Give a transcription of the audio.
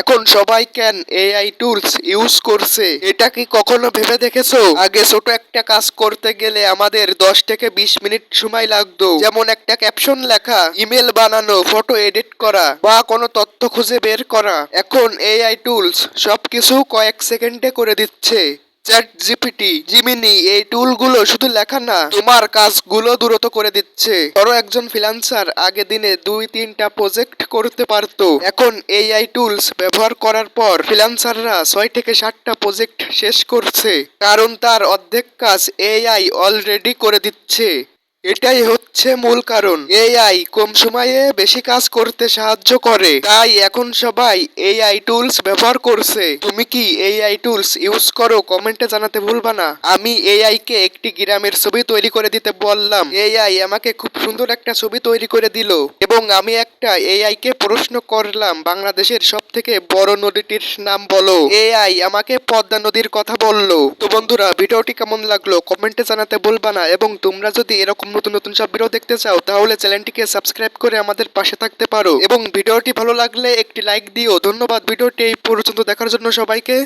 এখন সবাই কেন এআই টুলস ইউজ করছে? এটা কি কখনো ভেবে দেখেছ? আগে ছোট একটা কাজ করতে গেলে আমাদের দশ থেকে বিশ মিনিট সময় লাগতো। যেমন একটা ক্যাপশন লেখা ইমেল বানানো ফটো এডিট করা, বা কোনো তথ্য খুঁজে বের করা। এখন এআই টুলস সবকিছু কয়েক সেকেন্ডে করে দিচ্ছে। চ্যাট জিপিটি জিমিনি, এই টুলগুলো শুধু লেখা না, তোমার কাজগুলো দ্রুত করে দিচ্ছে। ধরো একজন ফ্রিল্যান্সার আগে দিনে দুই তিনটা প্রজেক্ট করতে পারত। এখন এআই টুলস ব্যবহার করার পর ফ্রিলান্সাররা ছয় থেকে সাতটা প্রজেক্ট শেষ করছে। কারণ তার অর্ধেক কাজ এআই অলরেডি করে দিচ্ছে। এটাই হচ্ছে মূল কারণ। এআই কম সময়ে বেশি কাজ করতে সাহায্য করে। তাই এখন সবাই এআই টুলস ব্যবহার করছে। তুমি কি এআই টুলস ইউজ করো কমেন্টে জানাতে ভুলবা না। আমি এআই কে একটি গ্রামের ছবি তৈরি করে দিতে বললাম। এআই আমাকে খুব সুন্দর একটা ছবি তৈরি করে দিল। এবং আমি একটা এআই কে প্রশ্ন করলাম, বাংলাদেশের সব থেকে বড় নদীটির নাম বলো। এআই আমাকে পদ্মা নদীর কথা বলল। তো বন্ধুরা, ভিডিওটি কেমন লাগল কমেন্টে জানাতে ভুলবা না। এবং তোমরা যদি এরকম নতুন নতুন সব ভিডিও দেখতে চাও, তাহলে চ্যানেলটিকে সাবস্ক্রাইব করে আমাদের পাশে থাকতে পারো। এবং ভিডিওটি ভালো লাগলে একটি লাইক দিও। ধন্যবাদ। ভিডিওটি এই পর্যন্ত দেখার জন্য সবাইকে।